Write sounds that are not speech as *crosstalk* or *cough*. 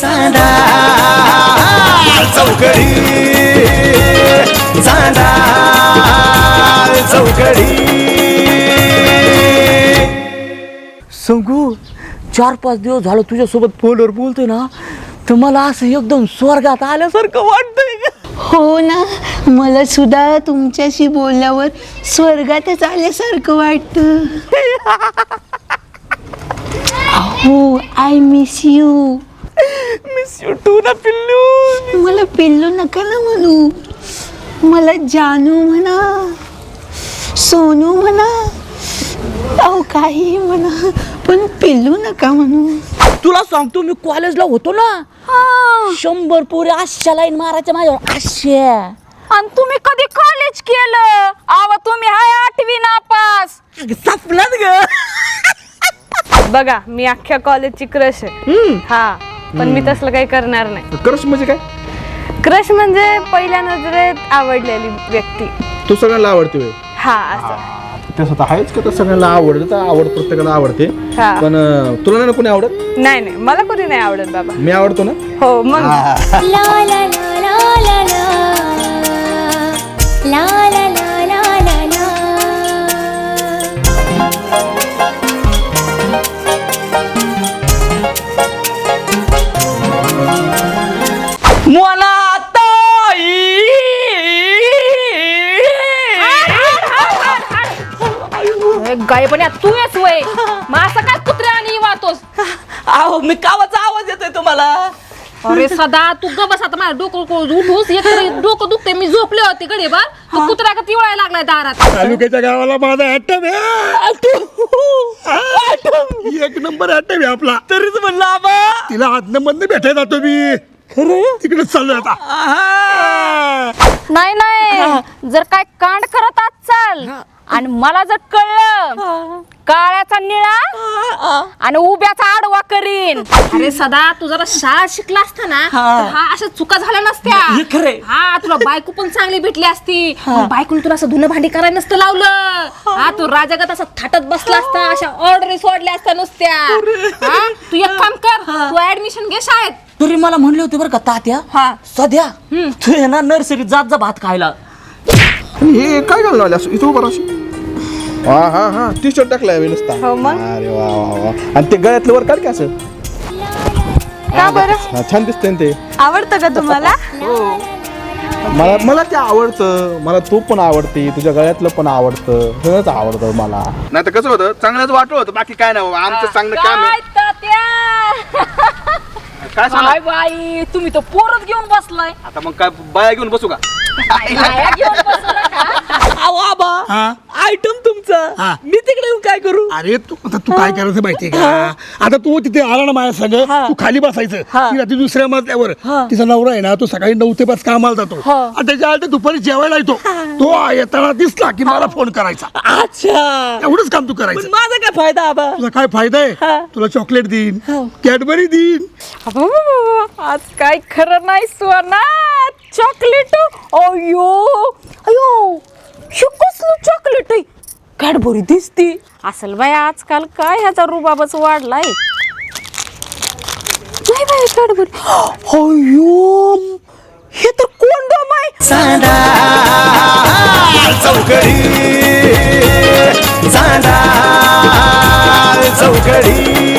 चांदा. चौकडी. चांदा. चौकडी. संगू चार पाच दिवस झालं तुझ्यासोबत फोनवर बोलतोय ना तर मला असं एकदम स्वर्गात आल्यासारखं वाटतंय हो ना मला सुद्धा तुमच्याशी बोलल्यावर स्वर्गातच आल्यासारखं वाटतं. *laughs* हो I miss you miss you too ना पिल्लू. मला पिल्लू नका ना म्हणू. मला जानू म्हणा सोनू म्हणा अहो काही म्हणा पण पिल्लू नका म्हणू. तुला सांगतो मी कॉलेजला होतो ना. शंभर पोरे अशा लाईन मारायच्या माझ्यावर अशा. आणि तुम्ही कधी कॉलेज केलं? आवा तुम्ही हाय आठवी नापास. सपनात ग. बघा मी अख्ख्या कॉलेजची क्रश आहे. हा. पण मी तसलं काही करणार नाही. क्रश म्हणजे काय? क्रश म्हणजे पहिल्या नजरेत आवडलेली व्यक्ती. तू सगळ्यांना आवडते होय. हा असं. तसं तर आहेच का? तर सगळ्यांना आवडतं तर आवड प्रत्येकाला आवडते. हा. पण अं, तुला नाही ना कोणी आवडत? नाही नाही. मला कोणी नाही आवडत बाबा. मी आवडतो ना? हो मग. La la la la la la La गायपण्या तू येस वय. मग असं काय कुत्र्या आणि वाहतोस अहो मी कावाचा आवाज येतोय तुम्हाला? अरे सदा तू ग बस आता माझ्या डोकं डोकं उठूस. एक डोकं दुखते मी झोपले होते कडे बर तू कुत्र्या का तिवळायला लागलाय दारात? तालुक्याच्या गावाला माझा ॲटम एक नंबर ॲटम आहे आपला. तरीच म्हणलं आबा. तिला आदन मधनं भेटायला जातो मी. खरं तिकडे चाललोय आता. नाही नाही. जर काय कांड करत आज चाल आणि मला जर कळलं काळ्याचा निळा आणि उभ्याचा आडवा करीन. अरे सदा तू जरा शाळा शिकला असता ना तर हा अशा चुका झाल्या नसत्या. हे. हा तुला बायको पण चांगली भेटली असती. बायकोने तुला असं धुणं भांडी करायला नसतं लावलं. हा. तू राजागत असं थाटत बसला असता अशा ऑर्डर सोडल्या असत्या नुसत्या. हा तू एक काम तू ऍडमिशन घे शाळेत. तरी मला म्हणले होते बरं का तात्या हा. सध्या तू आहे ना नर्सरीत जात जा भात खायला. हे काय घालून आले असं? इथं उभा राहशील? हा हा हा. टी शर्ट टाकलाय मी नुसता हो मग? अरे वा वा वा. आणि ते गळ्यातलं वर काढ की असं? का बरं? हा, छान दिसतंय ना ते. आवडतं का तुम्हाला? मला मला ते आवडतं. मला तू पण आवडते तुझ्या गळ्यातलं पण आवडतं. सगळंच आवडतं मला. नाही तर कसं होतं? चांगलंच वाटलं होतं. बाकी काय नाही बाबा. आमचं चांगलं काम काय आहे तात्या काय सांगा? बाई तुम्ही तर पोरच घेऊन बसलाय. आता मग काय बाया घेऊन बसू का? बाया घेऊन बसू नका. अहो आबा आयटम तुमचा. मी तिकडे येऊन काय करू? अरे तू आता तू काय करायचं माहितीये का? आता तू तिथे आला ना माझ्या संग तू खाली बसायचं. ती रात्री दुसऱ्या मजल्यावर. तिचा नवरा आहे ना तो सकाळी नऊ ते पाच कामाला जातो. आणि त्याच्या आधी दुपारी जेवायला येतो. तो येताना दिसला की मला फोन करायचा. अच्छा. एवढंच काम तू पण करायचं माझा काय फायदा आबा? तुला काय फायदा आहे? तुला चॉकलेट देईन कॅडबरी देईन. अबो, आज काय खरं नाही सुवर्णा. चॉकलेट अयो अयो हे कसलं चॉकलेट आहे? कॅडबरी दिसती. असेल बाय आजकाल काय ह्याचा रुबाबच वाढलाय? नाही बाय कॅडबरी अयो हे तर कोंडम आहे. चौकडी. चांदा चौकडी.